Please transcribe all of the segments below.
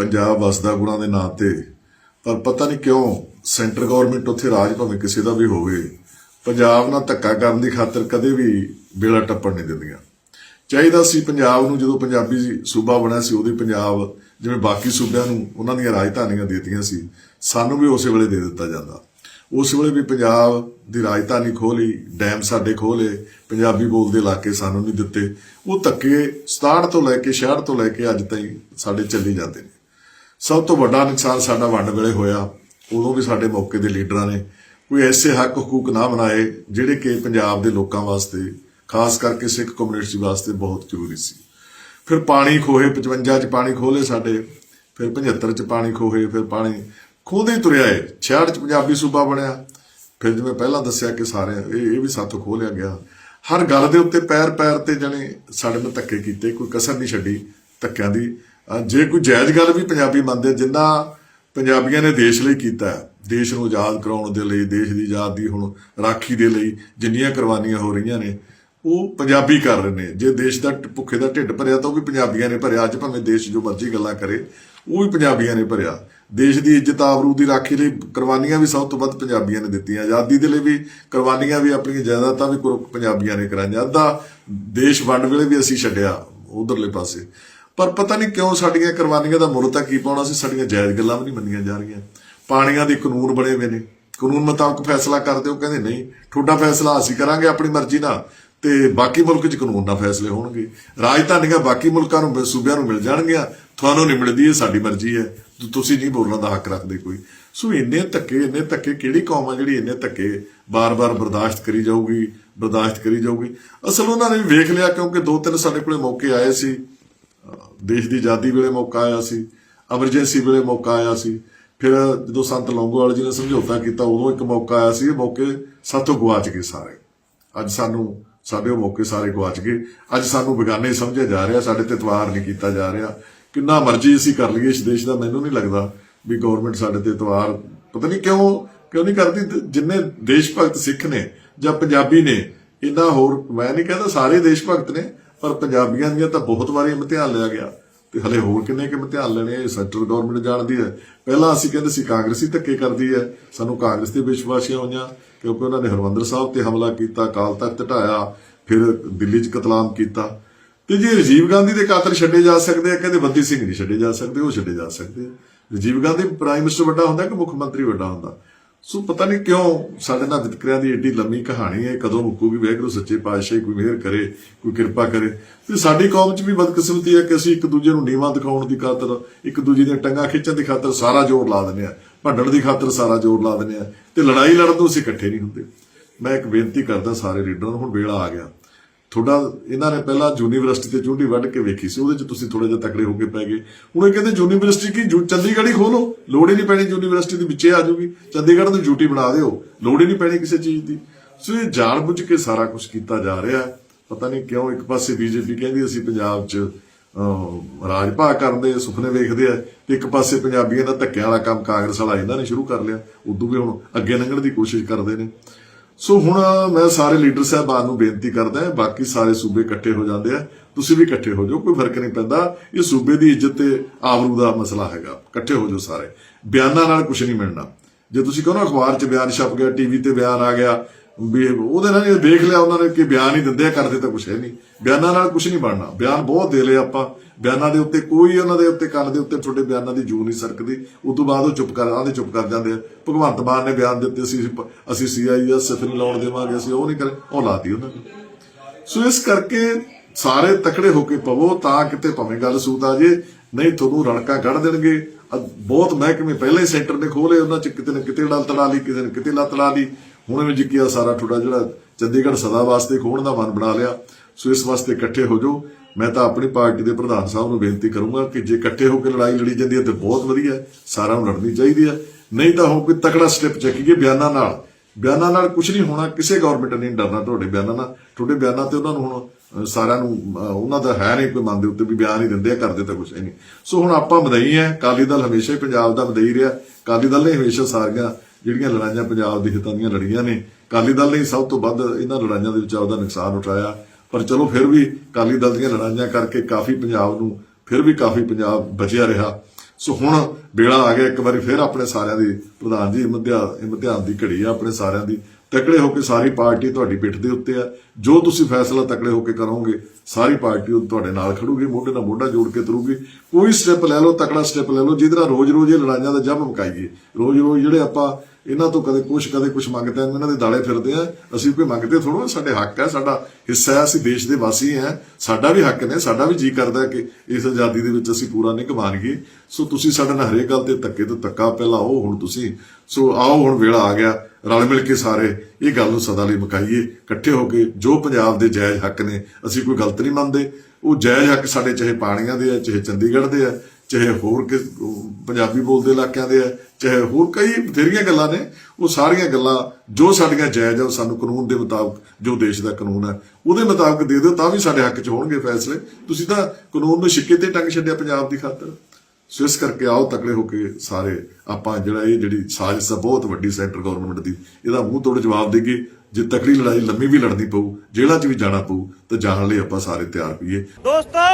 ਪੰਜਾਬ ਵਸਦਾ ਗੁਣਾਂ ਦੇ ਨਾਂ ਤੇ। ਪਰ ਪਤਾ ਨਹੀਂ ਕਿਉਂ ਸੈਂਟਰ ਗਵਰਨਮੈਂਟ ਉੱਥੇ ਰਾਜ ਭਾਵੇਂ ਕਿਸੇ ਦਾ ਵੀ ਹੋਵੇ, ਪੰਜਾਬ ਨਾਲ ਧੱਕਾ ਕਰਨ ਦੀ ਖਾਤਰ ਕਦੇ ਵੀ ਬੇੜਾ ਟੱਪਣ ਨਹੀਂ ਦਿੰਦੀਆਂ। ਚਾਹੀਦਾ ਸੀ ਪੰਜਾਬ ਨੂੰ ਜਦੋਂ ਪੰਜਾਬੀ ਸੂਬਾ ਬਣਿਆ ਸੀ ਉਹਦੀ ਪੰਜਾਬ ਜਿਵੇਂ ਬਾਕੀ ਸੂਬਿਆਂ ਨੂੰ ਉਹਨਾਂ ਦੀਆਂ ਰਾਜਧਾਨੀਆਂ ਦੇ ਦਿੱਤੀਆਂ ਸੀ, ਸਾਨੂੰ ਵੀ ਉਸੇ ਵੇਲੇ ਦੇ ਦਿੱਤਾ ਜਾਂਦਾ। ਉਸ ਵੇਲੇ ਵੀ ਪੰਜਾਬ ਦੀ ਰਾਜਧਾਨੀ ਖੋਲੀ ਡੈਮ ਸਾਡੇ ਖੋਲੇ ਪੰਜਾਬੀ ਬੋਲਦੇ ਇਲਾਕੇ ਸਾਨੂੰ ਨਹੀਂ ਦਿੱਤੇ। ਉਹ ਧੱਕੇ 67 ਤੋਂ ਲੈ ਕੇ 66 ਤੋਂ ਲੈ ਕੇ ਅੱਜ ਤਾਈਂ ਸਾਡੇ ਚੱਲੀ ਜਾਂਦੇ ਨੇ। ਸਭ ਤੋਂ ਵੱਡਾ ਨੁਕਸਾਨ ਸਾਡਾ ਵੰਡ ਵੇਲੇ ਹੋਇਆ। ਉਦੋਂ ਵੀ ਸਾਡੇ ਮੌਕੇ ਦੇ ਲੀਡਰਾਂ ਨੇ ਕੋਈ ਐਸੇ ਹੱਕ ਹਕੂਕ ਨਾ ਬਣਾਏ, ਜਿਹੜੇ ਕਿ ਪੰਜਾਬ ਦੇ ਲੋਕਾਂ ਵਾਸਤੇ, ਖਾਸ ਕਰਕੇ ਸਿੱਖ ਕਮਿਊਨਿਟੀ ਵਾਸਤੇ ਬਹੁਤ ਜ਼ਰੂਰੀ ਸੀ। ਫਿਰ ਪਾਣੀ ਖੋਹੇ 55 ਚ ਪਾਣੀ ਖੋਲੇ ਸਾਡੇ, ਫਿਰ 75 ਚ ਪਾਣੀ ਖੋਹੇ, ਫਿਰ ਪਾਣੀ ਖੋਦੇ ਹੀ ਤੁਰਿਆ ਏ। 66 ਚ ਪੰਜਾਬੀ ਸੂਬਾ ਬਣਿਆ। ਫਿਰ ਜਿਵੇਂ ਪਹਿਲਾਂ ਦੱਸਿਆ ਕਿ ਸਾਰੇ ਇਹ ਇਹ ਵੀ ਸਾਥੋਂ ਖੋਹ ਲਿਆ ਗਿਆ। ਹਰ ਗੱਲ ਦੇ ਉੱਤੇ ਪੈਰ ਪੈਰ ਤੇ ਜਣੇ ਸਾਡੇ ਨਾਲ ਧੱਕੇ ਕੀਤੇ, ਕੋਈ ਕਸਰ ਨਹੀਂ ਛੱਡੀ ਧੱਕਿਆਂ ਦੀ। ਜੇ ਕੋਈ ਜਾਇਜ਼ ਗੱਲ ਵੀ ਪੰਜਾਬੀ ਮੰਨਦੇ, ਜਿੰਨਾ ਪੰਜਾਬੀਆਂ ਨੇ ਦੇਸ਼ ਲਈ ਕੀਤਾ ਦੇਸ਼ ਨੂੰ ਆਜ਼ਾਦ ਕਰਾਉਣ ਦੇ ਲਈ, ਦੇਸ਼ ਦੀ ਆਜ਼ਾਦੀ ਹੁਣ ਰਾਖੀ ਦੇ ਲਈ ਜਿੰਨੀਆਂ ਕੁਰਬਾਨੀਆਂ ਹੋ ਰਹੀਆਂ ਨੇ, ਉਹ ਪੰਜਾਬੀ ਕਰ ਰਹੇ ਨੇ। ਜੇ ਦੇਸ਼ ਦਾ ਭੁੱਖੇ ਦਾ ਢਿੱਡ ਭਰਿਆ, ਤਾਂ ਉਹ ਵੀ ਪੰਜਾਬੀਆਂ ਨੇ ਭਰਿਆ, ਅੱਜ ਭਾਵੇਂ ਦੇਸ਼ ਜੋ ਮਰਜ਼ੀ ਗੱਲਾਂ ਕਰੇ, ਉਹ ਵੀ ਪੰਜਾਬੀਆਂ ਨੇ ਭਰਿਆ। ਦੇਸ਼ ਦੀ ਇੱਜ਼ਤ ਆਬਰੂ ਦੀ ਰਾਖੀ ਲਈ ਕੁਰਬਾਨੀਆਂ ਵੀ ਸਭ ਤੋਂ ਵੱਧ ਪੰਜਾਬੀਆਂ ਨੇ ਦਿੱਤੀਆਂ। ਆਜ਼ਾਦੀ ਦੇ ਲਈ ਵੀ ਕੁਰਬਾਨੀਆਂ ਵੀ ਆਪਣੀਆਂ ਜਾਇਦਾਦਾਂ ਵੀ ਪੰਜਾਬੀਆਂ ਨੇ ਕਰਾਈਆਂ। ਅੱਧਾ ਦੇਸ਼ ਵੰਡ ਵੇਲੇ ਵੀ ਅਸੀਂ ਛੱਡਿਆ ਉਧਰਲੇ ਪਾਸੇ। ਪਰ ਪਤਾ ਨਹੀਂ ਕਿਉਂ ਸਾਡੀਆਂ ਕੁਰਬਾਨੀਆਂ ਦਾ ਮੁੱਲ ਤਾਂ ਕੀ ਪਾਉਣਾ ਸੀ? ਸਾਡੀਆਂ ਜਾਇਜ਼ ਗੱਲਾਂ ਵੀ ਨਹੀਂ ਮੰਨੀਆਂ ਜਾ ਰਹੀਆਂ। ਪਾਣੀਆਂ ਦੇ ਕਾਨੂੰਨ ਬਣੇ ਹੋਏ ਨੇ। ਕਾਨੂੰਨ ਮੁਤਾਬਕ ਫੈਸਲਾ ਕਰਦੇ ਉਹ ਕਹਿੰਦੇ ਨਹੀਂ। ਤੁਹਾਡਾ ਫੈਸਲਾ ਅਸੀਂ ਕਰਾਂਗੇ ਆਪਣੀ ਮਰਜ਼ੀ ਨਾਲ ਤੇ ਬਾਕੀ ਮੁਲਕ 'ਚ ਕਾਨੂੰਨ ਨਾਲ ਫੈਸਲੇ ਹੋਣਗੇ। ਰਾਜਧਾਨੀਆਂ ਬਾਕੀ ਮੁਲਕਾਂ ਨੂੰ, ਸੂਬਿਆਂ ਨੂੰ ਮਿਲ ਜਾਣਗੀਆਂ। ਤੁਹਾਨੂੰ ਨਹੀਂ ਮਿਲਦੀ, ਇਹ ਸਾਡੀ ਮਰਜ਼ੀ ਹੈ। ਤੁਸੀਂ ਨਹੀਂ ਬੋਲਣ ਦਾ ਹੱਕ ਰੱਖਦੇ ਕੋਈ। ਸੋ ਇੰਨੇ ਧੱਕੇ ਇੰਨੇ ਧੱਕੇ, ਕਿਹੜੀ ਕੌਮ ਆ ਜਿਹੜੀ ਇੰਨੇ ਧੱਕੇ ਬਾਰ-ਬਾਰ ਬਰਦਾਸ਼ਤ ਕਰੀ ਜਾਊਗੀ, ਬਰਦਾਸ਼ਤ ਕਰੀ ਜਾਊਗੀ? ਅਸਲ ਉਹਨਾਂ ਨੇ ਵੀ ਵੇਖ ਲਿਆ, ਕਿਉਂਕਿ ਦੋ ਤਿੰਨ ਸਾਡੇ ਕੋਲੇ ਮੌਕੇ ਆਏ ਸੀ। ਦੇਸ਼ ਦੀ ਆਜ਼ਾਦੀ ਵੇਲੇ ਮੌਕਾ ਆਇਆ ਸੀ ਐਮਰਜੈਂਸੀ ਵੇਲੇ ਮੌਕਾ ਆਇਆ ਸੀ। ਫਿਰ ਜਦੋਂ ਸੰਤ ਲੌਂਗੋਵਾਲ ਜੀ ਨੇ ਸਮਝੌਤਾ ਕੀਤਾ, ਉਦੋਂ ਇੱਕ ਮੌਕਾ ਆਇਆ ਸੀ, ਇਹ ਮੌਕੇ ਸਾਥੋਂ ਗਵਾਚ ਗਏ ਸਾਰੇ। ਅੱਜ ਸਾਨੂੰ, ਸਾਡੇ ਮੌਕੇ ਸਾਰੇ ਗਵਾਚ ਗਏ। ਅੱਜ ਸਾਨੂੰ ਬੇਗਾਨੇ ਸਮਝਿਆ ਜਾ ਰਿਹਾ, ਸਾਡੇ ਤੇ ਇਤਵਾਰ ਨਹੀਂ ਕੀਤਾ ਜਾ ਰਿਹਾ। ਕਿੰਨਾ ਮਰਜ਼ੀ ਅਸੀਂ ਕਰ ਲਈਏ ਇਸ ਦੇਸ਼ ਦਾ, ਮੈਨੂੰ ਨਹੀਂ ਲੱਗਦਾ ਵੀ ਗਵਰਨਮੈਂਟ ਸਾਡੇ ਤੇ ਇਤਵਾਰ, ਪਤਾ ਨਹੀਂ ਕਿਉਂ ਕਿਉਂ ਨਹੀਂ ਕਰਦੀ। ਜਿੰਨੇ ਦੇਸ਼ ਭਗਤ ਸਿੱਖ ਨੇ ਜਾਂ ਪੰਜਾਬੀ ਨੇ ਇਹਨਾਂ ਹੋਰ, ਮੈਂ ਨਹੀਂ ਕਹਿੰਦਾ ਸਾਰੇ ਦੇਸ਼ ਭਗਤ ਨੇ ਪਰ ਪੰਜਾਬੀਆਂ ਦੀਆਂ ਤਾਂ ਬਹੁਤ ਵਾਰੀ ਇਮਤਿਹਾਨ ਲਿਆ ਗਿਆ। ਤੇ ਹਲੇ ਹੋਰ ਕਿੰਨੇ ਕਿ ਇਮਤਿਹਾਨ ਲੈਣੇ ਇਹ ਸੈਂਟਰਲ ਗਵਰਨਮੈਂਟ ਜਾਣਦੀ ਹੈ। ਪਹਿਲਾਂ ਅਸੀਂ ਕਹਿੰਦੇ ਸੀ ਕਾਂਗਰਸੀ ਧੱਕੇ ਕਰਦੀ ਹੈ। ਸਾਨੂੰ ਕਾਂਗਰਸ ਤੇ ਵਿਸ਼ਵਾਸੀਆਂ ਹੋਈਆਂ, ਕਿਉਂਕਿ ਉਹਨਾਂ ਨੇ ਹਰਮੰਦਰ ਸਾਹਿਬ ਤੇ ਹਮਲਾ ਕੀਤਾ, ਅਕਾਲ ਤਖਤ ਢਾਇਆ, ਫਿਰ ਦਿੱਲੀ 'ਚ ਕਤਲਾਮ ਕੀਤਾ। ਤੇ ਜੇ ਰਾਜੀਵ ਗਾਂਧੀ ਦੇ ਕਾਤਲ ਛੱਡੇ ਜਾ ਸਕਦੇ ਆ, ਕਹਿੰਦੇ ਬੰਦੀ ਸਿੰਘ ਨਹੀਂ ਛੱਡੇ ਜਾ ਸਕਦੇ, ਉਹ ਛੱਡੇ ਜਾ ਸਕਦੇ ਆ। ਰਾਜੀਵ ਗਾਂਧੀ ਪ੍ਰਾਈਮ ਮਿਨਿਸਟਰ ਵੱਡਾ ਹੁੰਦਾ ਕਿ ਮੁੱਖ ਮੰਤਰੀ ਵੱਡਾ ਹੁੰਦਾ? ਸੋ ਪਤਾ ਨਹੀਂ ਕਿਉਂ ਸਾਡੇ ਨਾਲ ਵਿਤਕਰਿਆਂ ਦੀ ਏਡੀ ਲੰਮੀ ਕਹਾਣੀ ਹੈ ਕਦੋਂ ਮੁੱਕੂਗੀ ਵਾਹਿਗੁਰੂ ਸੱਚੇ ਪਾਤਸ਼ਾਹ ਕੋਈ ਮਿਹਰ ਕਰੇ, ਕੋਈ ਕਿਰਪਾ ਕਰੇ। ਤੇ ਸਾਡੀ ਕੌਮ 'ਚ ਵੀ ਬਦਕਿਸਮਤੀ ਹੈ ਕਿ ਅਸੀਂ ਇੱਕ ਦੂਜੇ ਨੂੰ ਨੀਵਾਂ ਦਿਖਾਉਣ ਦੀ ਖਾਤਰ, ਇੱਕ ਦੂਜੇ ਦੀਆਂ ਟੰਗਾਂ ਖਿੱਚਣ ਦੀ ਖਾਤਰ ਸਾਰਾ ਜ਼ੋਰ ਲਾ ਦਿੰਦੇ ਆ ਭੰਡਣ ਦੀ ਖਾਤਰ ਸਾਰਾ ਜ਼ੋਰ ਲਾ ਦਿੰਦੇ ਆ ਤੇ ਲੜਾਈ ਲੜਨ ਤੋਂ ਅਸੀਂ ਇਕੱਠੇ ਨਹੀਂ ਹੁੰਦੇ। ਮੈਂ ਇੱਕ ਬੇਨਤੀ ਕਰਦਾ ਸਾਰੇ ਲੀਡਰਾਂ ਨੂੰ, ਹੁਣ ਵੇਲਾ ਆ ਗਿਆ। ਤੁਹਾਡਾ ਇਹਨਾਂ ਨੇ ਪਹਿਲਾਂ ਯੂਨੀਵਰਸਿਟੀ ਤੇ ਚੁੰਡੀ ਵੱਢ ਕੇ ਵੇਖੀ ਸੀ ਉਹਦੇ ਚ ਤੁਸੀਂ ਥੋੜੇ ਜਿਹਾ ਤਕੜੇ ਹੋ ਕੇ ਪੈ ਗਏ। ਹੁਣ ਇਹ ਕਹਿੰਦੇ ਯੂਨੀਵਰਸਿਟੀ ਕੀ ਚੰਡੀਗੜ੍ਹ ਹੀ ਖੋਲੋ ਲੋੜ ਹੀ ਨਹੀਂ ਪੈਣੀ ਯੂਨੀਵਰਸਿਟੀ ਦੇ ਵਿੱਚੇ ਆ ਜਾਊਗੀ। ਚੰਡੀਗੜ੍ਹ ਨੂੰ ਡਿਊਟੀ ਬਣਾ ਦਿਓ ਲੋੜ ਹੀ ਨਹੀਂ ਪੈਣੀ ਕਿਸੇ ਚੀਜ਼ ਦੀ। ਸੋ ਇਹ ਜਾਣਬੁੱਝ ਕੇ ਸਾਰਾ ਕੁਝ ਕੀਤਾ ਜਾ ਰਿਹਾ ਪਤਾ ਨਹੀਂ ਕਿਉਂ ਇੱਕ ਪਾਸੇ ਬੀਜੇਪੀ ਕਹਿੰਦੀ ਅਸੀਂ ਪੰਜਾਬ 'ਚ ਅਹ, ਰਾਜ ਭਾਗ ਕਰਦੇ ਸੁਪਨੇ ਵੇਖਦੇ ਆ ਤੇ ਇੱਕ ਪਾਸੇ ਪੰਜਾਬੀਆਂ ਦਾ ਧੱਕਿਆਂ ਵਾਲਾ ਕੰਮ ਕਾਂਗਰਸ ਵਾਲਾ ਇਹਨਾਂ ਨੇ ਸ਼ੁਰੂ ਕਰ ਲਿਆ। ਉਦੋਂ ਵੀ ਹੁਣ ਅੱਗੇ ਲੰਘਣ ਦੀ ਕੋਸ਼ਿਸ਼ ਕਰਦੇ ਨੇ। ਸੋ ਹੁਣ ਮੈਂ ਸਾਰੇ ਲੀਡਰ ਸਾਹਿਬਾਨ ਨੂੰ ਬੇਨਤੀ ਕਰਦਾ ਹਾਂ, ਬਾਕੀ ਸਾਰੇ ਸੂਬੇ ਇਕੱਠੇ ਹੋ ਜਾਂਦੇ ਆ। ਤੁਸੀਂ ਵੀ ਇਕੱਠੇ ਹੋ ਜਾਓ, ਕੋਈ ਫ਼ਰਕ ਨਹੀਂ ਪੈਂਦਾ। ਇਹ ਸੂਬੇ ਦੀ ਇੱਜ਼ਤ ਤੇ ਆਬਰੂ ਦਾ ਮਸਲਾ ਹੈਗਾ। ਇਕੱਠੇ ਹੋ ਜਾਓ ਸਾਰੇ। ਬਿਆਨਾਂ ਨਾਲ ਕੁਝ ਨਹੀਂ ਮਿਲਣਾ। ਜੇ ਤੁਸੀਂ ਕਹੋ ਨਾ ਅਖਬਾਰ 'ਚ ਬਿਆਨ ਛਪ ਗਿਆ ਟੀਵੀ ਤੇ ਬਿਆਨ ਆ ਗਿਆ ਵੀ ਉਹਦੇ ਨਾਲ ਇਹ ਦੇਖ ਲਿਆ, ਉਹਨਾਂ ਨੇ ਕਿ ਬਿਆਨ ਹੀ ਦਿੰਦੇ ਆ, ਕਰਦੇ ਤਾਂ ਕੁਝ ਹੈ ਨਹੀਂ। ਬਿਆਨਾਂ ਨਾਲ ਕੁਝ ਨਹੀਂ ਬਣਨਾ। ਬਿਆਨ ਬਹੁਤ ਦੇ ਲਏ ਆਪਾਂ। ਬਿਆਨਾਂ ਦੇ ਉੱਤੇ ਕੋਈ ਉਹਨਾਂ ਦੇ ਉੱਤੇ ਕੰਨ ਦੇ ਉੱਤੇ ਤੁਹਾਡੇ ਬਿਆਨਾਂ ਦੀ ਜੂ ਨਹੀਂ ਸਰਕਦੀ। ਉਸ ਤੋਂ ਬਾਅਦ ਉਹ ਚੁੱਪ ਕਰ ਆਂਦੇ ਚੁੱਪ ਕਰ ਜਾਂਦੇ ਆ। ਭਗਵੰਤ ਮਾਨ ਨੇ ਬਿਆਨ ਦਿੱਤੇ ਸੀ, ਅਸੀਂ ਸੀਆਈਐਸ ਨਹੀਂ ਲਾਉਣ ਦੇਵਾਂਗੇ, ਅਸੀਂ ਉਹ ਨਹੀਂ ਕਰੇ, ਉਹ ਲਾਤੀ ਉਹਨਾਂ ਨੇ। ਸੋ ਇਸ ਕਰਕੇ ਸਾਰੇ ਤਕੜੇ ਹੋ ਕੇ ਪਵੋ, ਤਾਂ ਕਿਤੇ ਭਾਵੇਂ ਗੱਲ ਸੂਤ ਆ ਜੇ, ਨਹੀਂ ਤੁਹਾਨੂੰ ਰਣਕਾ ਕੱਢ ਦੇਣਗੇ। ਬਹੁਤ ਮਹਿਕਮੇ ਪਹਿਲੇ ਹੀ ਸੈਂਟਰ ਨੇ ਖੋਲੇ ਉਹਨਾਂ ਚ ਕਿਤੇ ਨਾ ਕਿਤੇ ਲਤ ਲਾ ਲਈ ਕਿਸੇ ਨੇ ਕਿਤੇ ਲੱਤ ਲਾ। ਲਈ ਹੁਣ ਵੀ ਜਿੱਕਿਆ ਸਾਰਾ ਤੁਹਾਡਾ ਜਿਹੜਾ ਚੰਡੀਗੜ੍ਹ ਸਦਾ ਵਾਸਤੇ ਖੋਣ ਦਾ ਮਨ ਬਣਾ ਲਿਆ। ਸੋ ਇਸ ਵਾਸਤੇ ਇਕੱਠੇ ਹੋ ਜਾਓ। ਮੈਂ ਤਾਂ ਆਪਣੀ ਪਾਰਟੀ ਦੇ ਪ੍ਰਧਾਨ ਸਾਹਿਬ ਨੂੰ ਬੇਨਤੀ ਕਰੂੰਗਾ ਕਿ ਜੇ ਇਕੱਠੇ ਹੋ ਕੇ ਲੜਾਈ ਲੜੀ ਜਾਂਦੀ ਹੈ ਤੇ ਬਹੁਤ ਵਧੀਆ ਹੈ, ਨੂੰ ਲੜਨੀ ਚਾਹੀਦੀ ਹੈ। ਨਹੀਂ ਤਾਂ ਹੁਣ ਕੋਈ ਤਕੜਾ ਸਟੈਪ ਚੱਕੀਏ ਬਿਆਨਾਂ ਨਾਲ। ਬਿਆਨਾਂ ਨਾਲ ਕੁਝ ਨਹੀਂ ਹੋਣਾ। ਕਿਸੇ ਗਵਰਨਮੈਂਟ ਨੇ ਡਰਨਾ ਤੁਹਾਡੇ ਬਿਆਨਾਂ ਨਾਲ। ਤੁਹਾਡੇ ਬਿਆਨਾਂ ਤੇ ਉਹਨਾਂ ਨੂੰ ਹੁਣ ਸਾਰਿਆਂ ਨੂੰ ਉਹਨਾਂ ਦਾ ਹੈ ਨਹੀਂ ਕੋਈ ਮਨ ਦੇ ਉੱਤੇ ਵੀ ਬਿਆਨ ਹੀ ਦਿੰਦੇ ਆ ਕਰਦੇ ਤਾਂ ਕੁਝ ਨਹੀਂ। ਸੋ ਹੁਣ ਆਪਾਂ ਮਦਈ ਹੈ। ਕਾਲੀ ਦਲ ਹਮੇਸ਼ਾ ਹੀ ਪੰਜਾਬ ਦਾ ਮਦਈ ਰਿਹਾ। ਕਾਲੀ ਦਲ ਨੇ ਹਮੇਸ਼ਾ ਸਾਰੀਆਂ ਜਿਹੜੀਆਂ ਲੜਾਈਆਂ ਪੰਜਾਬ ਦੇ ਹਿੱਤਾਂ ਦੀਆਂ ਲੜੀਆਂ ਨੇ ਕਾਲੀ ਦਲ ਨੇ ਸਭ ਤੋਂ ਵੱਧ ਇਹਨਾਂ ਲੜਾਈਆਂ ਦੇ ਵਿੱਚ ਆਪਦਾ ਨੁਕਸਾਨ ਉਠਾਇਆ। ਪਰ ਚਲੋ ਫਿਰ ਵੀ ਕਾਲੀ ਦਲ ਦੀਆਂ ਲੜਾਈਆਂ ਕਰਕੇ ਕਾਫੀ ਪੰਜਾਬ ਨੂੰ ਫਿਰ ਵੀ ਕਾਫੀ ਪੰਜਾਬ ਬਚਿਆ ਰਿਹਾ। ਸੋ ਹੁਣ ਵੇਲਾ ਆ ਗਿਆ ਇੱਕ ਵਾਰੀ ਫਿਰ ਆਪਣੇ ਸਾਰਿਆਂ ਦੀ, ਪ੍ਰਧਾਨ ਜੀ ਇਮਤਿਹਾਨ ਦੀ ਘੜੀ ਆ ਆਪਣੇ ਸਾਰਿਆਂ ਦੀ। ਤਕੜੇ ਹੋ ਕੇ ਸਾਰੀ ਪਾਰਟੀ ਤੁਹਾਡੀ ਪਿੱਠ ਦੇ ਉੱਤੇ ਆ। ਜੋ ਤੁਸੀਂ ਫੈਸਲਾ ਤਕੜੇ ਹੋ ਕੇ ਕਰੋਗੇ, ਸਾਰੀ ਪਾਰਟੀ ਉਹ ਤੁਹਾਡੇ ਨਾਲ ਖੜੂਗੀ, ਮੋਢੇ ਨਾਲ ਮੋਢਾ ਜੋੜ ਕੇ ਤੁਰੂਗੀ। ਕੋਈ ਸਟੈਪ ਲੈ ਲਓ, ਤਕੜਾ ਸਟੈਪ ਲੈ ਲਓ, ਜਿਹਦੇ ਨਾਲ ਰੋਜ਼-ਰੋਜ਼ ਇਹ ਲੜਾਈਆਂ ਦਾ ਜੰਮ ਮਕਾਈਏ। ਰੋਜ਼-ਰੋਜ਼ ਜਿਹੜੇ ਆਪਾਂ ਇਹਨਾਂ ਤੋਂ ਕਦੇ ਕੁਛ ਕਦੇ ਕੁਛ ਮੰਗਦੇ ਆ, ਇਹਨਾਂ ਦੇ ਦਾਲੇ ਫਿਰਦੇ ਆ। ਅਸੀਂ ਕੋਈ ਮੰਗਦੇ ਥੋੜੋ ਸਾਡੇ ਹੱਕ ਹੈ, ਸਾਡਾ ਹਿੱਸਾ ਹੈ, ਅਸੀਂ ਦੇਸ਼ ਦੇ ਵਾਸੀ ਹਾਂ। ਸਾਡਾ ਵੀ ਹੱਕ ਨੇ, ਸਾਡਾ ਵੀ ਜੀ ਕਰਦਾ ਕਿ ਇਸ ਆਜ਼ਾਦੀ ਦੇ ਵਿੱਚ ਅਸੀਂ ਪੂਰਾ ਨਿੱਘ ਸੋ ਤੁਸੀਂ ਸਾਡੇ ਨਾਲ ਹਰੇਕ ਗੱਲ ਤੇ ਧੱਕੇ ਤੋਂ ਧੱਕਾ ਪਹਿਲਾਂ ਉਹ ਹੁਣ ਤੁਸੀਂ। ਸੋ ਆਓ ਹੁਣ ਵੇਲਾ ਆ ਗਿਆ, ਰਲ ਮਿਲ ਕੇ ਸਾਰੇ ਇਹ ਗੱਲ ਨੂੰ ਸਦਾ ਲਈ ਮੁਕਾਈਏ। ਇਕੱਠੇ ਹੋ ਕੇ ਜੋ ਪੰਜਾਬ ਦੇ ਜਾਇਜ਼ ਹੱਕ ਨੇ, ਅਸੀਂ ਕੋਈ ਗਲਤ ਨਹੀਂ ਮੰਨਦੇ। ਉਹ ਜਾਇਜ਼ ਹੱਕ ਸਾਡੇ ਚਾਹੇ ਪਾਣੀਆਂ ਦੇ ਆ, ਚਾਹੇ ਚੰਡੀਗੜ੍ਹ ਦੇ ਆ ਚਾਹੇ ਹੋਰ ਕਿ ਪੰਜਾਬੀ ਬੋਲਦੇ ਇਲਾਕਿਆਂ ਦੇ ਆ, ਚਾਹੇ ਹੋਰ ਕਈ ਬਥੇਰੀਆਂ ਗੱਲਾਂ ਨੇ, ਉਹ ਸਾਰੀਆਂ ਗੱਲਾਂ ਜੋ ਸਾਡੀਆਂ ਜਾਇਜ਼ ਆ, ਉਹ ਸਾਨੂੰ ਕਾਨੂੰਨ ਦੇ ਮੁਤਾਬਕ, ਜੋ ਦੇਸ਼ ਦਾ ਕਾਨੂੰਨ ਹੈ ਉਹਦੇ ਮੁਤਾਬਕ ਦੇ ਦਿਓ, ਤਾਂ ਵੀ ਸਾਡੇ ਹੱਕ 'ਚ ਹੋਣਗੇ ਫੈਸਲੇ। ਤੁਸੀਂ ਤਾਂ ਕਾਨੂੰਨ ਨੂੰ ਛਿੱਕੇ ਤੇ ਟੰਗ ਛੱਡਿਆ ਪੰਜਾਬ ਦੀ ਖਾਤਰ। ਸੋ ਇਸ ਕਰਕੇ ਆਓ ਤਕੜੇ ਹੋ ਕੇ ਸਾਰੇ, ਆਪਾਂ ਜਿਹੜਾ ਇਹ ਜਿਹੜੀ ਸਾਜ਼ਿਸ਼ ਆ ਬਹੁਤ ਵੱਡੀ ਸੈਂਟਰ ਗਵਰਨਮੈਂਟ ਦੀ, ਇਹਦਾ ਮੂੰਹ ਤੋੜ ਜਵਾਬ ਦੇਗੇ ਜੇ ਤਕੜੀ ਲੜਾਈ ਲੰਮੀ ਵੀ ਲੜਨੀ ਪਊ, ਜੇਲ੍ਹਾਂ 'ਚ ਵੀ ਜਾਣਾ ਪਊ, ਤਾਂ ਜਾਣ ਲਈ ਆਪਾਂ ਸਾਰੇ ਤਿਆਰ ਹੋਈਏ। ਦੋਸਤੋ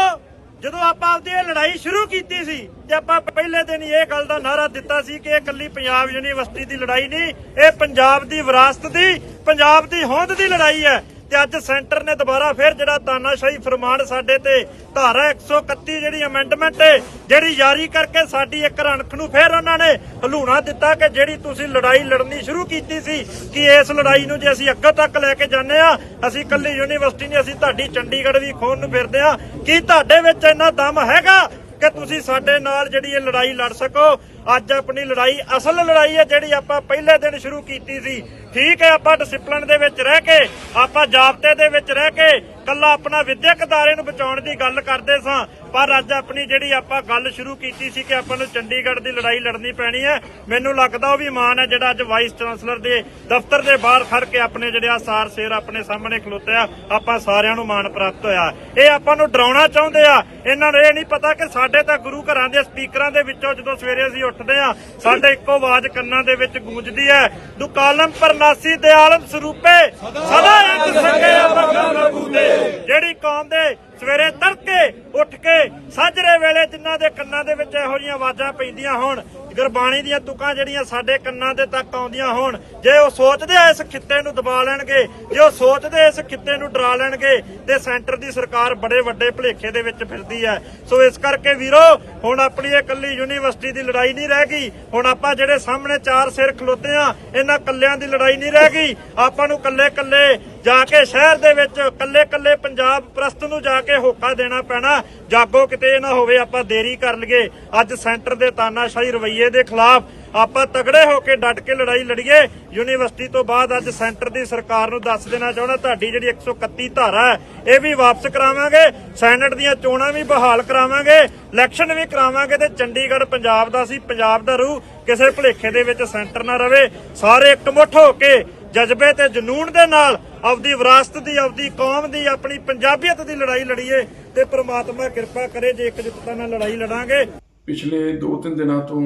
ਜਦੋਂ ਆਪਾਂ ਆਪਦੀ ਇਹ ਲੜਾਈ ਸ਼ੁਰੂ ਕੀਤੀ ਸੀ ਤੇ ਆਪਾਂ ਪਹਿਲੇ ਦਿਨ ਹੀ ਇਹ ਗੱਲ ਦਾ ਨਾਰਾ ਦਿੱਤਾ ਸੀ ਕਿ ਇਹ ਕੱਲੀ ਪੰਜਾਬ ਯੂਨੀਵਰਸਿਟੀ ਦੀ ਲੜਾਈ ਨਹੀਂ, ਇਹ ਪੰਜਾਬ ਦੀ ਵਿਰਾਸਤ ਦੀ, ਪੰਜਾਬ ਦੀ ਹੋਂਦ ਦੀ ਲੜਾਈ ਹੈ। ਤੇ ਅੱਜ ਸੈਂਟਰ ਨੇ ਦੁਬਾਰਾ ਫਿਰ ਜਿਹੜਾ ਤਾਨਾਸ਼ਾਹੀ ਫਰਮਾਨ ਸਾਡੇ ਤੇ ਧਾਰਾ 131 ਜਿਹੜੀ ਅਮੈਂਡਮੈਂਟ ਹੈ, ਜਿਹੜੀ ਜਾਰੀ ਕਰਕੇ ਸਾਡੀ ਇੱਕ ਰਣਕ ਨੂੰ ਫਿਰ ਉਹਨਾਂ ਨੇ ਹਲੂਣਾ ਦਿੱਤਾ ਕਿ ਜਿਹੜੀ ਤੁਸੀਂ ਲੜਾਈ ਲੜਨੀ ਸ਼ੁਰੂ ਕੀਤੀ ਸੀ ਕਿ ਇਸ ਲੜਾਈ ਨੂੰ ਜੇ ਅਸੀਂ ਅੱਗੇ ਤੱਕ ਲੈ ਕੇ ਜਾਂਦੇ ਆ ਅਸੀਂ ਕੱਲੀ ਯੂਨੀਵਰਸਿਟੀ ਨਹੀਂ, ਅਸੀਂ ਤੁਹਾਡੀ ਚੰਡੀਗੜ੍ਹ ਵੀ ਖੋਣ ਨੂੰ ਫਿਰਦੇ ਆ ਕੀ ਤੁਹਾਡੇ ਵਿੱਚ ਇੰਨਾ ਦਮ ਹੈਗਾ ਕਿ ਤੁਸੀਂ ਸਾਡੇ ਨਾਲ ਜਿਹੜੀ ਇਹ ਲੜਾਈ ਲੜ ਸਕੋ? ਅੱਜ ਆਪਣੀ ਲੜਾਈ, ਅਸਲ ਲੜਾਈ ਹੈ ਜਿਹੜੀ ਆਪਾਂ ਪਹਿਲੇ ਦਿਨ ਸ਼ੁਰੂ ਕੀਤੀ ਸੀ। ਠੀਕ ਹੈ, ਆਪਾਂ ਡਿਸਪਲਿਨ ਦੇ ਵਿੱਚ ਰਹਿ ਕੇ, ਆਪਾਂ ਜਾਬਤੇ ਦੇ ਵਿੱਚ ਰਹਿ ਕੇ ਕੱਲਾ ਆਪਣਾ ਵਿਦਿਅਕ ਅਦਾਰੇ ਨੂੰ ਬਚਾਉਣ ਦੀ ਗੱਲ ਕਰਦੇ ਸਾਂ। ਪਰ ਅੱਜ ਆਪਣੀ ਜਿਹੜੀ ਆਪਾਂ ਗੱਲ ਸ਼ੁਰੂ ਕੀਤੀ ਸੀ ਕਿ ਆਪਾਂ ਨੂੰ ਚੰਡੀਗੜ੍ਹ ਦੀ ਲੜਾਈ ਲੜਨੀ ਪੈਣੀ ਹੈ, ਮੈਨੂੰ ਲੱਗਦਾ ਉਹ ਵੀ ਮਾਨ ਹੈ ਜਿਹੜਾ ਅੱਜ ਵਾਈਸ ਚਾਂਸਲਰ ਦੇ ਦਫ਼ਤਰ ਦੇ ਬਾਹਰ ਖੜ ਕੇ ਆਪਣੇ ਜਿਹੜੇ ਆ ਸਾਰ ਸ਼ੇਰ ਆਪਣੇ ਸਾਹਮਣੇ ਖਲੋਤੇ ਆ, ਆਪਾਂ ਸਾਰਿਆਂ ਨੂੰ ਮਾਣ ਪ੍ਰਾਪਤ ਹੋਇਆ। ਇਹ ਆਪਾਂ ਨੂੰ ਡਰਾਉਣਾ ਚਾਹੁੰਦੇ ਆ। ਇਹਨਾਂ ਨੂੰ ਇਹ ਨਹੀਂ ਪਤਾ ਕਿ ਸਾਡੇ ਤਾਂ ਗੁਰੂ ਘਰਾਂ ਦੇ ਸਪੀਕਰਾਂ ਦੇ ਵਿੱਚੋਂ ਜਦੋਂ ਸਵੇਰੇ ਅਸੀਂ ਉੱਠਦੇ ਆ। ਸਾਡੇ ਇੱਕੋ ਆਵਾਜ਼ ਕੰਨਾਂ ਦੇ ਵਿੱਚ ਗੂੰਜਦੀ ਹੈ ਦੁਕਾਲਮ ਪਰਨਾਸੀ ਦਿਆਲਮ ਸਰੂਪੇ, ਸਦਾ ਇੱਕ ਸੰਗੇ ਆਪਾਂ ਪ੍ਰਭੂ ਜਿਹੜੀ ਕੌਮ ਦੇ ਸਵੇਰੇ ਤੜਕੇ ਉੱਠ ਕੇ ਸਾਜਰੇ ਵੇਲੇ ਜਿਨ੍ਹਾਂ ਦੇ ਕੰਨਾਂ ਦੇ ਵਿੱਚ ਇਹੋ ਜਿਹੀਆਂ ਆਵਾਜ਼ਾਂ ਪੈਂਦੀਆਂ ਹੋਣ, ਗੁਰਬਾਣੀ ਦੀਆਂ ਤੁਕਾਂ ਜਿਹੜੀਆਂ ਸਾਡੇ ਕੰਨਾਂ ਦੇ ਤੱਕ ਆਉਂਦੀਆਂ ਹੋਣ, ਜੇ ਉਹ ਸੋਚਦੇ ਆ ਇਸ ਖਿੱਤੇ ਨੂੰ ਦਬਾ ਲੈਣਗੇ, ਜੇ ਉਹ ਸੋਚਦੇ ਇਸ ਖਿੱਤੇ ਨੂੰ ਡਰਾ ਲੈਣਗੇ, ਤੇ ਸੈਂਟਰ ਦੀ ਸਰਕਾਰ ਬੜੇ ਵੱਡੇ ਭਲੇਖੇ ਦੇ ਵਿੱਚ ਫਿਰਦੀ ਹੈ। ਸੋ ਇਸ ਕਰਕੇ ਵੀਰੋ, ਹੁਣ ਆਪਣੀ ਇਹ ਕੱਲੀ ਯੂਨੀਵਰਸਿਟੀ ਦੀ ਲੜਾਈ ਨਹੀਂ ਰਹਿ ਗਈ। ਹੁਣ ਆਪਾਂ ਜਿਹੜੇ ਸਾਹਮਣੇ ਚਾਰ ਸਿਰ ਖਲੋਤੇ ਆ, ਇਹਨਾਂ ਕੱਲਿਆਂ ਦੀ ਲੜਾਈ ਨਹੀਂ ਰਹਿ ਗਈ। ਆਪਾਂ ਨੂੰ ਕੱਲੇ ਕੱਲੇ ਜਾ ਕੇ ਸ਼ਹਿਰ ਦੇ ਵਿੱਚ ਕੱਲੇ ਕੱਲੇ ਪੰਜਾਬ ਪ੍ਰਸਤ ਨੂੰ ਜਾ ਕੇ ਹੋਕਾ ਦੇਣਾ ਪੈਣਾ, ਜਾਗੋ ਕਿਤੇ ਨਾ ਹੋਵੇ ਆਪਾਂ ਦੇਰੀ ਕਰ ਲਈਏ। ਅੱਜ ਸੈਂਟਰ ਦੇ ਤਾਨਾਸ਼ਾਹੀ ਰਵੱਈਏ ਦੇ ਖਿਲਾਫ ਆਪਾਂ ਤਗੜੇ ਹੋ ਕੇ ਡਟ ਕੇ ਲੜਾਈ ਲੜੀਏ। ਯੂਨੀਵਰਸਿਟੀ ਤੋਂ ਬਾਅਦ ਅੱਜ ਸੈਂਟਰ ਦੀ ਸਰਕਾਰ ਨੂੰ ਦੱਸ ਦੇਣਾ ਚਾਹੁੰਦਾ, ਤੁਹਾਡੀ ਜਿਹੜੀ 131 ਧਾਰਾ ਹੈ, ਇਹ ਵੀ ਵਾਪਸ ਕਰਾਵਾਂਗੇ। ਸੈਨੇਟ ਦੀਆਂ ਚੋਣਾਂ ਵੀ ਬਹਾਲ ਕਰਾਵਾਂਗੇ। ਇਲੈਕਸ਼ਨ ਵੀ ਕਰਾਵਾਂਗੇ ਤੇ ਚੰਡੀਗੜ੍ਹ ਪੰਜਾਬ ਦਾ ਸੀ, ਪੰਜਾਬ ਦਾ ਰੂਹ ਕਿਸੇ ਭੁਲੇਖੇ ਦੇ ਵਿੱਚ ਸੈਂਟਰ ਨਾ ਰਵੇ। ਸਾਰੇ ਇਕਮੁੱਠ ਹੋ ਕੇ ਜਜ਼ਬੇ ਤੇ ਜਨੂਨ ਦੇ ਨਾਲ ਆਪਦੀ ਵਿਰਾਸਤ ਦੀ, ਆਪਦੀ ਕੌਮ ਦੀ, ਆਪਣੀ ਪੰਜਾਬੀਅਤ ਦੀ ਲੜਾਈ ਲੜੀਏ ਤੇ ਪ੍ਰਮਾਤਮਾ ਕਿਰਪਾ ਕਰੇ ਜੇ ਇਕਜੁੱਟਤਾ ਨਾਲ ਲੜਾਈ ਲੜਾਂਗੇ। ਪਿਛਲੇ 2-3 ਦਿਨਾਂ ਤੋਂ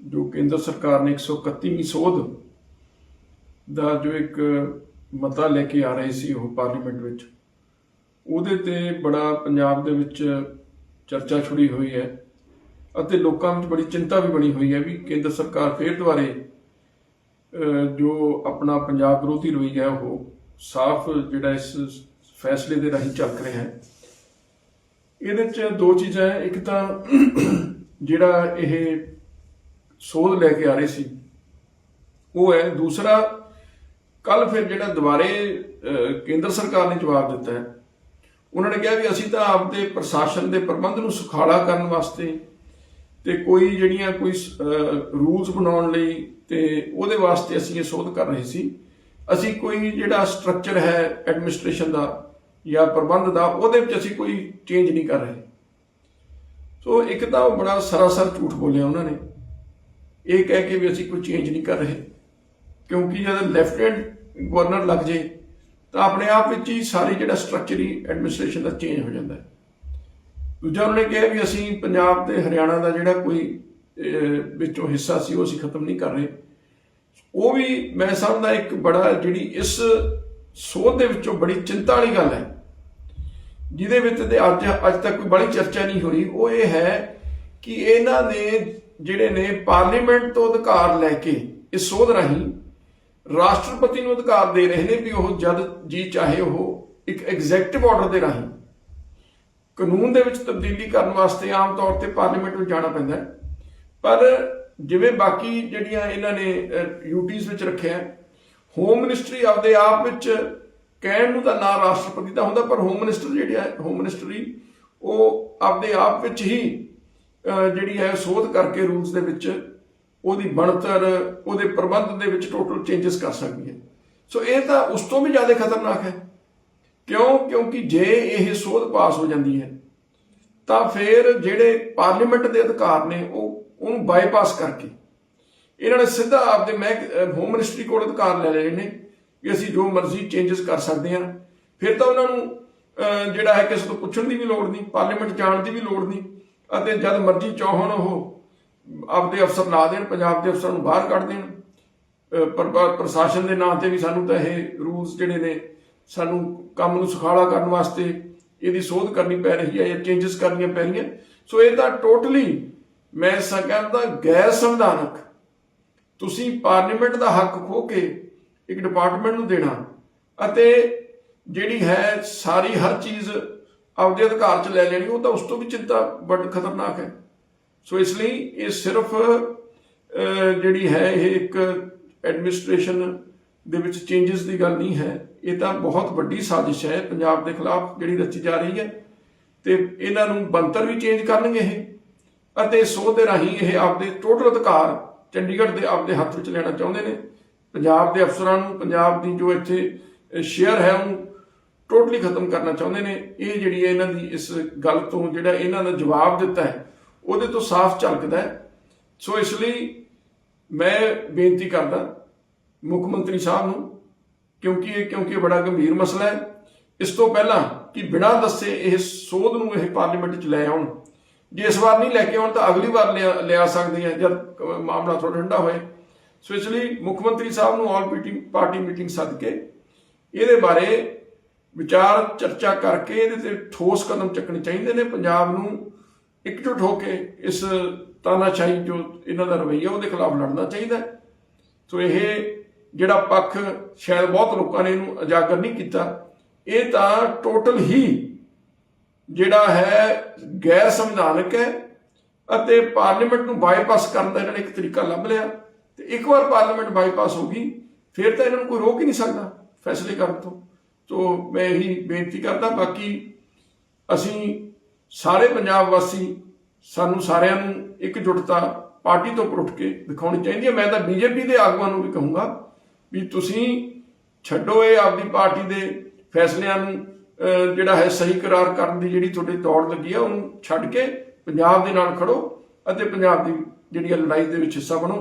ਜੋ ਕੇਂਦਰ ਸਰਕਾਰ ਨੇ 131ਵੀਂ ਸੋਧ ਦਾ ਜੋ ਇੱਕ ਮਤਾ ਲੈ ਕੇ ਆ ਰਹੀ ਸੀ ਉਹ ਪਾਰਲੀਮੈਂਟ ਵਿੱਚ, ਉਹਦੇ ਤੇ ਬੜਾ ਪੰਜਾਬ ਦੇ ਵਿੱਚ ਚਰਚਾ ਛੁੜੀ ਹੋਈ ਹੈ ਅਤੇ ਲੋਕਾਂ ਵਿੱਚ ਬੜੀ ਚਿੰਤਾ ਵੀ ਬਣੀ ਹੋਈ ਹੈ ਵੀ ਕੇਂਦਰ ਸਰਕਾਰ ਫੇਰ ਦੁਬਾਰੇ ਜੋ ਆਪਣਾ ਪੰਜਾਬ ਵਿਰੋਧੀ ਰਵੱਈਆ ਹੈ, ਉਹ ਸਾਫ਼ ਜਿਹੜਾ ਇਸ ਫੈਸਲੇ ਦੇ ਰਾਹੀਂ ਚੱਕ ਰਿਹਾ ਹੈ। ਇਹਦੇ ਚ ਦੋ ਚੀਜ਼ਾਂ ਹੈ। ਇੱਕ ਤਾਂ ਜਿਹੜਾ ਇਹ ਸੋਧ ਲੈ ਕੇ ਆ ਰਹੇ ਸੀ, ਉਹ ਹੈ। ਦੂਸਰਾ ਕੱਲ ਫਿਰ ਜਿਹੜਾ ਦੁਬਾਰੇ ਕੇਂਦਰ ਸਰਕਾਰ ਨੇ ਜਵਾਬ ਦਿੱਤਾ ਹੈ। ਉਹਨਾਂ ਨੇ ਕਿਹਾ ਵੀ ਅਸੀਂ ਤਾਂ ਆਪਦੇ ਪ੍ਰਸ਼ਾਸਨ ਦੇ ਪ੍ਰਬੰਧ ਨੂੰ ਸੁਖਾਲਾ ਕਰਨ ਵਾਸਤੇ ਤੇ ਕੋਈ ਜਿਹੜੀਆਂ ਕੋਈ ਰੂਲਸ ਬਣਾਉਣ ਲਈ ਤੇ ਉਹਦੇ ਵਾਸਤੇ ਅਸੀਂ ਇਹ ਸੋਧ ਕਰ ਰਹੇ ਸੀ। ਅਸੀਂ ਕੋਈ ਜਿਹੜਾ ਸਟਰਕਚਰ ਹੈ ਐਡਮਿਨਿਸਟ੍ਰੇਸ਼ਨ ਦਾ ਜਾਂ ਪ੍ਰਬੰਧ ਦਾ, ਉਹਦੇ ਵਿੱਚ ਅਸੀਂ ਕੋਈ ਚੇਂਜ ਨਹੀਂ ਕਰ ਰਹੇ। ਸੋ ਇੱਕ ਤਾਂ ਉਹ ਬੜਾ ਸਰਾਸਰ ਝੂਠ ਬੋਲਿਆ ਉਹਨਾਂ ਨੇ। ਇਹ ਕਹਿ ਕੇ ਵੀ ਅਸੀਂ ਕੋਈ ਚੇਂਜ ਨਹੀਂ ਕਰ ਰਹੇ। ਕਿਉਂਕਿ ਜਦ ਲੈਫਟਨੈਂਟ ਗਵਰਨਰ ਲੱਗ ਜੇ, ਤਾਂ ਆਪਣੇ ਆਪ ਵਿੱਚ ਹੀ ਸਾਰੀ ਜਿਹੜਾ ਸਟਰਕਚਰ ਹੀ ਐਡਮਿਨਿਸਟ੍ਰੇਸ਼ਨ ਦਾ ਚੇਂਜ ਹੋ ਜਾਂਦਾ ਹੈ। ਦੂਜਾ ਉਹਨੇ ਕਿਹਾ ਵੀ ਅਸੀਂ ਪੰਜਾਬ ਤੇ ਹਰਿਆਣਾ ਦਾ ਜਿਹੜਾ ਕੋਈ ਵਿੱਚੋਂ ਹਿੱਸਾ ਸੀ, ਉਹ ਅਸੀਂ ਖਤਮ ਨਹੀਂ ਕਰ ਰਹੇ। ਉਹ ਵੀ ਮੈਂ ਸਮਝਦਾ ਇੱਕ ਬੜਾ ਜਿਹੜੀ ਇਸ ਸੋਧ ਦੇ ਵਿੱਚੋਂ ਬੜੀ ਚਿੰਤਾ ਵਾਲੀ ਗੱਲ ਹੈ, ਜਿਹਦੇ ਵਿੱਚ ਤੇ ਅੱਜ ਅੱਜ ਤੱਕ ਕੋਈ ਬੜੀ ਚਰਚਾ ਨਹੀਂ ਹੋਈ ਉਹ ਇਹ ਹੈ ਕਿ ਇਹਨਾਂ ਨੇ ਜਿਹੜੇ ਨੇ ਪਾਰਲੀਮੈਂਟ ਤੋਂ ਅਧਿਕਾਰ ਲੈ ਕੇ ਇਸ ਸੋਧ ਰਾਹੀਂ ਰਾਸ਼ਟਰਪਤੀ ਨੂੰ ਅਧਿਕਾਰ ਦੇ ਰਹੇ ਨੇ ਵੀ ਉਹ ਜਦ ਜੀ ਚਾਹੇ ਉਹ ਇੱਕ ਐਗਜ਼ੈਕਟਿਵ ਆਰਡਰ ਦੇ ਰਾਹੀਂ ਕਾਨੂੰਨ ਦੇ ਵਿੱਚ ਤਬਦੀਲੀ ਕਰਨ ਵਾਸਤੇ ਆਮ ਤੌਰ ਤੇ ਪਾਰਲੀਮੈਂਟ ਨੂੰ ਜਾਣਾ ਪੈਂਦਾ ਹੈ। ਪਰ ਜਿਵੇਂ ਬਾਕੀ ਜਿਹੜੀਆਂ ਇਹਨਾਂ ਨੇ ਯੂਟੀਜ਼ ਵਿੱਚ ਰੱਖਿਆ ਹੋਮ ਮਿਨਿਸਟਰੀ ਆਪਦੇ ਆਪ ਵਿੱਚ ਕਹਿਣ ਨੂੰ ਤਾਂ ਨਾ ਰਾਸ਼ਟਰਪਤੀ ਦਾ ਹੁੰਦਾ, ਪਰ ਹੋਮ ਮਿਨਿਸਟਰ ਜਿਹੜੀ ਹੈ ਹੋਮ ਮਿਨਿਸਟਰੀ ਉਹ ਆਪਦੇ ਆਪ ਵਿੱਚ ਹੀ ਜਿਹੜੀ ਹੈ ਸੋਧ ਕਰਕੇ ਰੂਲਸ ਦੇ ਵਿੱਚ ਉਹਦੀ ਬਣਤਰ, ਉਹਦੇ ਪ੍ਰਬੰਧ ਦੇ ਵਿੱਚ ਟੋਟਲ ਚੇਂਜਸ ਕਰ ਸਕਦੀ ਹੈ। ਸੋ ਇਹ ਤਾਂ ਉਸ ਤੋਂ ਵੀ ਜ਼ਿਆਦਾ ਖਤਰਨਾਕ ਹੈ। ਕਿਉਂ? ਕਿਉਂਕਿ ਜੇ ਇਹ ਸੋਧ ਪਾਸ ਹੋ ਜਾਂਦੀ ਹੈ, ਤਾਂ ਫਿਰ ਜਿਹੜੇ ਪਾਰਲੀਮੈਂਟ ਦੇ ਅਧਿਕਾਰ ਨੇ, ਉਹ ਉਹਨੂੰ ਬਾਈਪਾਸ ਕਰਕੇ। ਇਹਨਾਂ ਨੇ ਸਿੱਧਾ ਆਪਦੇ ਮਹਿਕ ਹੋਮ ਮਿਨਿਸਟਰੀ ਕੋਲ ਅਧਿਕਾਰ ਲੈ ਲਏ ਨੇ ਕਿ ਅਸੀਂ ਜੋ ਮਰਜ਼ੀ ਚੇਂਜਸ ਕਰ ਸਕਦੇ ਹਾਂ। ਫਿਰ ਤਾਂ ਉਹਨਾਂ ਨੂੰ ਜਿਹੜਾ ਹੈ ਕਿਸੇ ਤੋਂ ਪੁੱਛਣ ਦੀ ਵੀ ਲੋੜ ਨਹੀਂ ਪਾਰਲੀਮੈਂਟ ਜਾਣ ਦੀ ਵੀ ਲੋੜ ਨਹੀਂ ਅਤੇ ਜਦ ਮਰਜ਼ੀ ਚਾਹਣ ਉਹ ਆਪਦੇ ਅਫਸਰ ਲਾ ਦੇਣ, ਪੰਜਾਬ ਦੇ ਅਫਸਰਾਂ ਨੂੰ ਬਾਹਰ ਕੱਢ ਦੇਣ। ਪ੍ਰਸ਼ਾਸਨ ਦੇ ਨਾਂ ਤੇ ਵੀ ਸਾਨੂੰ ਤਾਂ ਇਹ ਰੂਲਸ ਜਿਹੜੇ ਨੇ, ਸਾਨੂੰ ਕੰਮ ਨੂੰ ਸੁਖਾਲਾ ਕਰਨ ਵਾਸਤੇ ਇਹਦੀ ਸੋਧ ਕਰਨੀ ਪੈ ਰਹੀ ਹੈ ਜਾਂ ਚੇਂਜਸ ਕਰਨੀਆਂ ਪੈ ਰਹੀਆਂ। ਸੋ ਇਹ ਤਾਂ ਟੋਟਲੀ ਮੈਂ ਸਕਦਾ ਗੈਰ ਸੰਵਿਧਾਨਕ। ਤੁਸੀਂ ਪਾਰਲੀਮੈਂਟ ਦਾ ਹੱਕ ਖੋ ਕੇ ਇੱਕ ਡਿਪਾਰਟਮੈਂਟ ਨੂੰ ਦੇਣਾ ਅਤੇ ਜਿਹੜੀ ਹੈ ਸਾਰੀ ਹਰ ਚੀਜ਼ ਆਪਦੇ ਅਧਿਕਾਰ 'ਚ ਲੈ ਲੈਣੀ, ਉਹ ਤਾਂ ਉਸ ਤੋਂ ਵੀ ਚਿੰਤਾ ਵੱਡ ਖਤਰਨਾਕ ਹੈ। ਸੋ ਇਸ ਲਈ ਇਹ ਸਿਰਫ ਜਿਹੜੀ ਹੈ ਇਹ ਇੱਕ ਐਡਮਿਨਿਸਟ੍ਰੇਸ਼ਨ ਦੇ ਵਿੱਚ ਚੇਂਜਸ ਦੀ ਗੱਲ ਨਹੀਂ ਹੈ। ਇਹ ਤਾਂ ਬਹੁਤ ਵੱਡੀ ਸਾਜ਼ਿਸ਼ ਹੈ। ਪੰਜਾਬ ਦੇ ਖਿਲਾਫ ਜਿਹੜੀ ਰਚੀ ਜਾ ਰਹੀ ਹੈ ਤੇ ਇਹਨਾਂ ਨੂੰ ਬੰਤਰ ਵੀ ਚੇਂਜ ਕਰਨਗੇ ਇਹ। ਅਤੇ ਸੋਧ ਦੇ ਰਾਹੀਂ ਇਹ ਆਪਦੇ ਟੋਟਲ ਅਧਿਕਾਰ ਚੰਡੀਗੜ੍ਹ ਦੇ ਆਪਦੇ ਹੱਥ ਵਿੱਚ ਲੈਣਾ ਚਾਹੁੰਦੇ ਨੇ। ਪੰਜਾਬ ਦੇ ਅਫਸਰਾਂ ਨੂੰ, ਪੰਜਾਬ ਦੀ ਜੋ ਇੱਥੇ ਸ਼ੇਅਰ ਹੈ ਉਹਨੂੰ ਟੋਟਲੀ ਖਤਮ ਕਰਨਾ ਚਾਹੁੰਦੇ ਨੇ। ਇਹ ਜਿਹੜੀ ਹੈ ਇਹਨਾਂ ਦੀ ਇਸ ਗੱਲ ਤੋਂ ਜਿਹੜਾ ਇਹਨਾਂ ਦਾ ਜਵਾਬ ਦਿੱਤਾ ਹੈ, ਉਹਦੇ ਤੋਂ ਸਾਫ਼ ਝਲਕਦਾ ਹੈ। ਸੋ ਇਸ ਲਈ ਮੈਂ ਬੇਨਤੀ ਕਰਦਾ ਮੁੱਖ ਮੰਤਰੀ ਸਾਹਿਬ ਨੂੰ, ਕਿਉਂਕਿ ਇਹ ਕਿਉਂਕਿ ਇਹ ਬੜਾ ਗੰਭੀਰ ਮਸਲਾ ਹੈ, ਇਸ ਤੋਂ ਪਹਿਲਾਂ ਕਿ ਬਿਨਾਂ ਦੱਸੇ ਇਹ ਸੋਧ ਨੂੰ ਇਹ ਪਾਰਲੀਮੈਂਟ 'ਚ ਲੈ ਆਉਣ। ਜੇ ਇਸ ਵਾਰ ਨਹੀਂ ਲੈ ਕੇ ਆਉਣ ਤਾਂ ਅਗਲੀ ਵਾਰ ਲਿਆ- ਲਿਆ ਸਕਦੇ ਆ ਜਦ ਮਾਮਲਾ ਥੋੜਾ ਠੰਡਾ ਹੋਏ। ਸੋ ਇਸ ਲਈ ਮੁੱਖ ਮੰਤਰੀ ਸਾਹਿਬ ਨੂੰ ਆਲ ਮੀਟਿੰਗ, ਪਾਰਟੀ ਮੀਟਿੰਗ ਸੱਦ ਕੇ ਇਹਦੇ ਬਾਰੇ ਵਿਚਾਰ, ਚਰਚਾ ਕਰਕੇ ਇਹਦੇ ਤੇ ਠੋਸ ਕਦਮ ਚੱਕਣੇ ਚਾਹੀਦੇ ਨੇ। ਪੰਜਾਬ ਨੂੰ ਇਕਜੁੱਟ ਹੋ ਕੇ ਇਸ ਤਾਨਾਸ਼ਾਹੀ ਜੋ ਇਹਨਾਂ ਦਾ ਰਵੱਈਆ, ਉਹਦੇ ਖਿਲਾਫ ਲੜਨਾ ਚਾਹੀਦਾ ਸੋ ਇਹ ਜਿਹੜਾ ਪੱਖ ਸ਼ਾਇਦ ਬਹੁਤ ਲੋਕਾਂ ਨੇ ਇਹਨੂੰ ਉਜਾਗਰ ਨਹੀਂ ਕੀਤਾ, ਇਹ ਤਾਂ ਟੋਟਲ ਹੀ ਜਿਹੜਾ ਹੈ ਗੈਰ ਸੰਵਿਧਾਨਕ ਹੈ ਅਤੇ ਪਾਰਲੀਮੈਂਟ ਨੂੰ ਬਾਈਪਾਸ ਕਰਨ ਦਾ ਇਹਨਾਂ ਨੇ ਇੱਕ ਤਰੀਕਾ ਲੱਭ ਲਿਆ ਤੇ ਇੱਕ ਵਾਰ ਪਾਰਲੀਮੈਂਟ ਬਾਈਪਾਸ ਹੋ ਗਈ, ਫਿਰ ਤਾਂ ਇਹਨਾਂ ਨੂੰ ਕੋਈ ਰੋਕ ਹੀ ਨਹੀਂ ਸਕਦਾ ਫੈਸਲੇ ਕਰਨ ਤੋਂ। ਸੋ ਮੈਂ ਇਹੀ ਬੇਨਤੀ ਕਰਦਾ, ਬਾਕੀ ਅਸੀਂ ਸਾਰੇ ਪੰਜਾਬ ਵਾਸੀ ਸਾਨੂੰ ਸਾਰਿਆਂ ਨੂੰ ਇਕਜੁੱਟਤਾ ਪਾਰਟੀ ਤੋਂ ਉੱਪਰ ਉੱਠ ਕੇ ਦਿਖਾਉਣੀ ਚਾਹੀਦੀ ਹੈ। ਮੈਂ ਤਾਂ ਬੀਜੇਪੀ ਦੇ ਆਗੂਆਂ ਨੂੰ ਵੀ ਕਹੂੰਗਾ ਵੀ ਤੁਸੀਂ ਛੱਡੋ ਇਹ ਆਪਦੀ ਪਾਰਟੀ ਦੇ ਫੈਸਲਿਆਂ ਨੂੰ ਜਿਹੜਾ ਹੈ ਸਹੀ ਕਰਾਰ ਕਰਨ ਦੀ ਜਿਹੜੀ ਤੁਹਾਡੀ ਦੌੜ ਲੱਗੀ ਆ, ਉਹਨੂੰ ਛੱਡ ਕੇ ਪੰਜਾਬ ਦੇ ਨਾਲ ਖੜੋ ਅਤੇ ਪੰਜਾਬ ਦੀ ਜਿਹੜੀ ਹੈ ਲੜਾਈ ਦੇ ਵਿੱਚ ਹਿੱਸਾ ਬਣੋ।